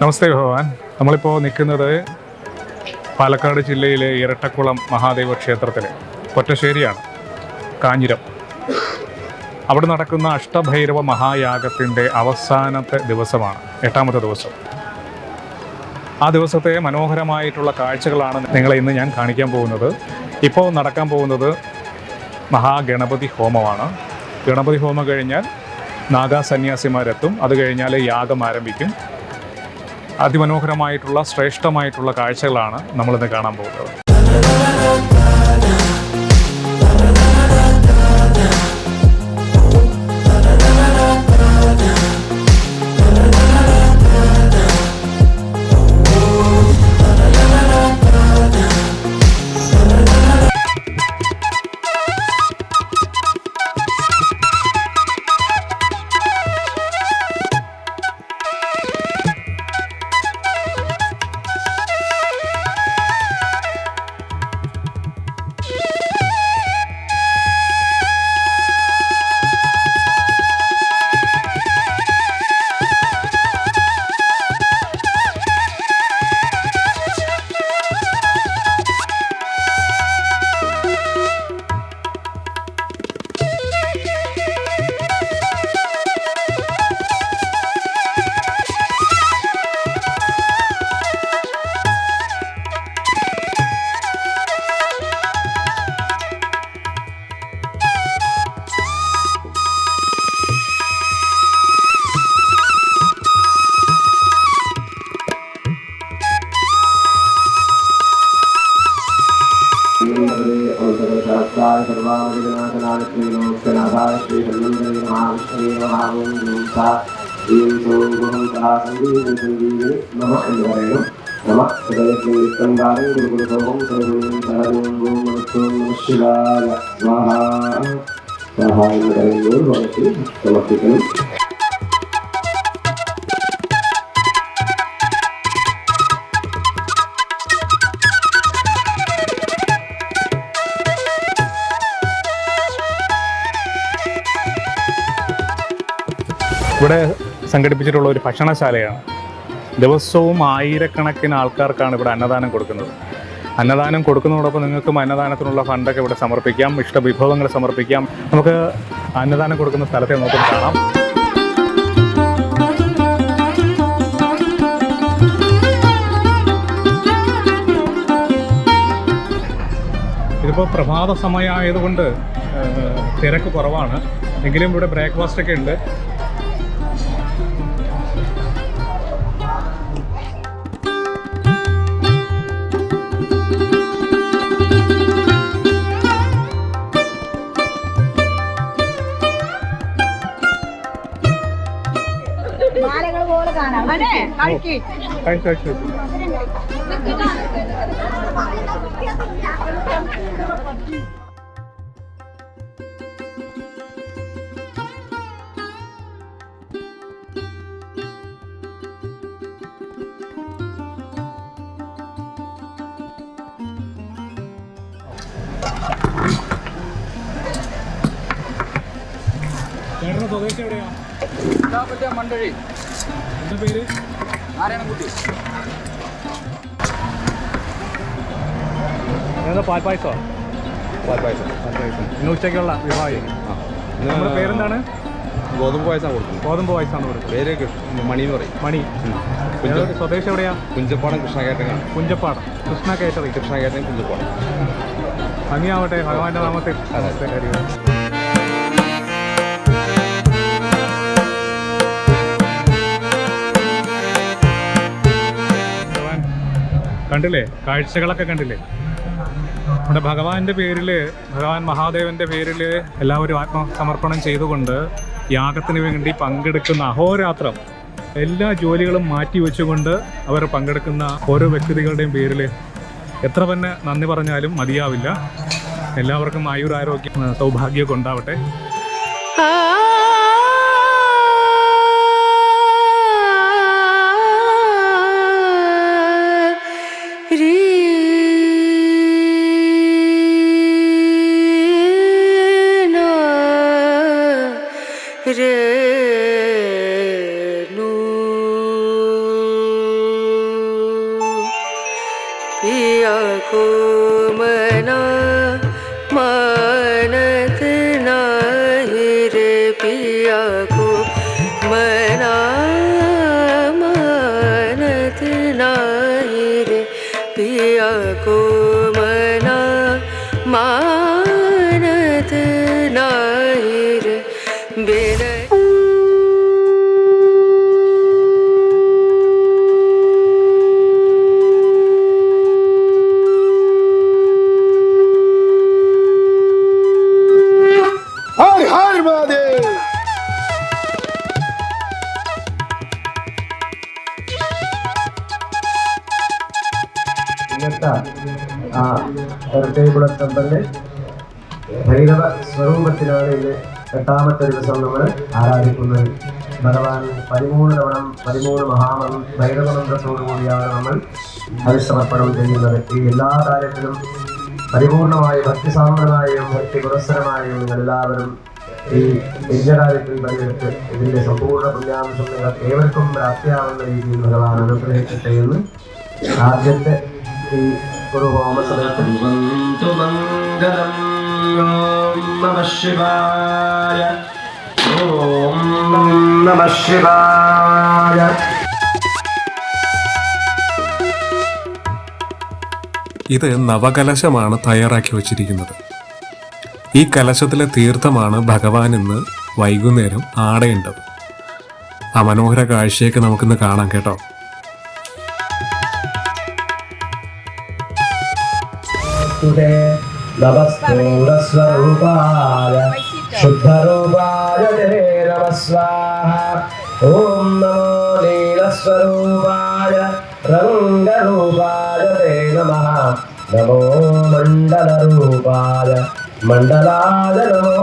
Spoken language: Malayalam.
നമസ്തേ ഭഗവാൻ. നമ്മളിപ്പോൾ നിൽക്കുന്നത് പാലക്കാട് ജില്ലയിലെ ഇരട്ടക്കുളം മഹാദേവ ക്ഷേത്രത്തിലെ കൊറ്റശ്ശേരിയാണ് കാഞ്ഞിരം. അവിടെ നടക്കുന്ന അഷ്ടഭൈരവ മഹായാഗത്തിന്റെ അവസാനത്തെ ദിവസമാണ് എട്ടാമത്തെ ദിവസം. ആ ദിവസത്തെ മനോഹരമായിട്ടുള്ള കാഴ്ചകളാണ് നിങ്ങളെ ഇന്ന് ഞാൻ കാണിക്കാൻ പോകുന്നത്. ഇപ്പോൾ നടക്കാൻ പോകുന്നത് മഹാഗണപതി ഹോമമാണ്. ഗണപതി ഹോമം കഴിഞ്ഞാൽ നാഗാസന്യാസിമാരെത്തും അത് കഴിഞ്ഞാൽ യാഗം ആരംഭിക്കും. അതിമനോഹരമായിട്ടുള്ള ശ്രേഷ്ഠമായിട്ടുള്ള കാഴ്ചകളാണ് നമ്മളിന്ന് കാണാൻ പോകുന്നത്. विघ्नाशनालक्ष्मीनोत्तनाभाय श्रीहनुमते महाविष्णवे महागुणा ॐ सों गुरुता सङ्गीतसङ्गीते नम अन्वरेण नम हृदयस्कन्दारे गुरुगुरुसौं सर्वं सरदं गों नमस्तों नमः शिवाय स्वाहा स्वाहा इन्द्रेन्द्रो भवति नमस्ते ഇവിടെ സംഘടിപ്പിച്ചിട്ടുള്ള ഒരു ഭക്ഷണശാലയാണ്. ദിവസവും ആയിരക്കണക്കിന് ആൾക്കാർക്കാണ് ഇവിടെ അന്നദാനം കൊടുക്കുന്നത്. അന്നദാനം കൊടുക്കുന്നതോടൊപ്പം നിങ്ങൾക്കും അന്നദാനത്തിനുള്ള ഫണ്ടൊക്കെ ഇവിടെ സമർപ്പിക്കാം ഇഷ്ട വിഭവങ്ങൾ സമർപ്പിക്കാം. നമുക്ക് അന്നദാനം കൊടുക്കുന്ന സ്ഥലത്തെ നമുക്ക് കാണാം. ഇതിപ്പോൾ പ്രഭാത സമയമായതുകൊണ്ട് തിരക്ക് കുറവാണ്. എങ്കിലും ഇവിടെ ബ്രേക്ക്ഫാസ്റ്റ് ഒക്കെ ഉണ്ട്. കഴിച്ചു കഴിച്ചു സ്വദേശം എവിടെയാ മണ്ടഴി എന്താ പേര്? എന്താ പാൽപ്പായസോ? പാൽപ്പായസം. പാൽപ്പായസം. ഇന്ന് ഉച്ചയ്ക്കുള്ള വിഭാഗം. നമ്മുടെ പേരെന്താണ്? ഗോതമ്പ് പായസം കൊടുക്കുന്നത്. ഗോതമ്പ് പായസമാണ് കൊടുക്കുന്നത്. പേര് മണി എന്ന് പറയും. മണി. സ്വദേശം എവിടെയാ? കുഞ്ചപ്പാടം കൃഷ്ണ കേട്ടങ്ങാണ് കുഞ്ചപ്പാടം. കൃഷ്ണ കേട്ടറി കൃഷ്ണ കേട്ടൻ കുഞ്ചപ്പാടം. ഭംഗിയാവട്ടെ ഭഗവാന്റെ നാമത്തിൽ. കണ്ടില്ലേ? കാഴ്ചകളൊക്കെ കണ്ടില്ലേ? നമ്മുടെ ഭഗവാന്റെ പേരിൽ ഭഗവാൻ മഹാദേവന്റെ പേരിൽ എല്ലാവരും ആത്മസമർപ്പണം ചെയ്തുകൊണ്ട് യാഗത്തിന് വേണ്ടി പങ്കെടുക്കുന്ന അഹോരാത്രം എല്ലാ ജോലികളും മാറ്റി വെച്ചുകൊണ്ട് അവർ പങ്കെടുക്കുന്ന ഓരോ വ്യക്തികളുടെയും പേരിൽ എത്ര തന്നെ നന്ദി പറഞ്ഞാലും മതിയാവില്ല. എല്ലാവർക്കും ആയുരാരോഗ്യം സൗഭാഗ്യമൊക്കെ ഉണ്ടാവട്ടെ. पिया को मना मानत रे पिया को मना मानत नाही पिया को ആ ഭൈരവ സ്വരൂപത്തിലാണ് ഇന്ന് എട്ടാമത്തെ ദിവസം നമ്മൾ ആരാധിക്കുന്നത്. ഭഗവാൻ പതിമൂന്ന് തവണ പതിമൂന്ന് മഹാമം ഭൈരവമന്ത്രത്തോടുകൂടിയാണ് നമ്മൾ ഹരിസമർപ്പണം ചെയ്യുന്നത്. ഈ എല്ലാ കാര്യത്തിലും പരിപൂർണമായ ഭക്തി സാമ്പ്രദായവും ഭക്തി പുരസ്സരമായും നിങ്ങൾ എല്ലാവരും ഈ യജ്ഞകാര്യത്തിൽ പങ്കെടുത്ത് ഇതിന്റെ സമ്പൂർണ പുണ്യാംശം നിങ്ങൾക്ക് ഏവർക്കും പ്രാപ്തിയാവുന്ന രീതിയിൽ ഭഗവാൻ അനുഗ്രഹിക്കട്ടെ എന്ന് ആദ്യത്തെ ശിവായ ഓം ഇത് നവകലശമാണ് തയ്യാറാക്കി വച്ചിരിക്കുന്നത്. ഈ കലശത്തിലെ തീർത്ഥമാണ് ഭഗവാൻ ഇന്ന് വൈകുന്നേരം ആടേണ്ടത്. ആ മനോഹര കാഴ്ചയൊക്കെ നമുക്കിന്ന് കാണാം കേട്ടോ. तुते नमस्तूरस्वरूपाय शुद्धरूपाय ते नमः स्वाहा ॐ नमो नीलस्वरूपाय रङ्गरूपाय ते नमः नमो मण्डलरूपाय मण्डलाय नमो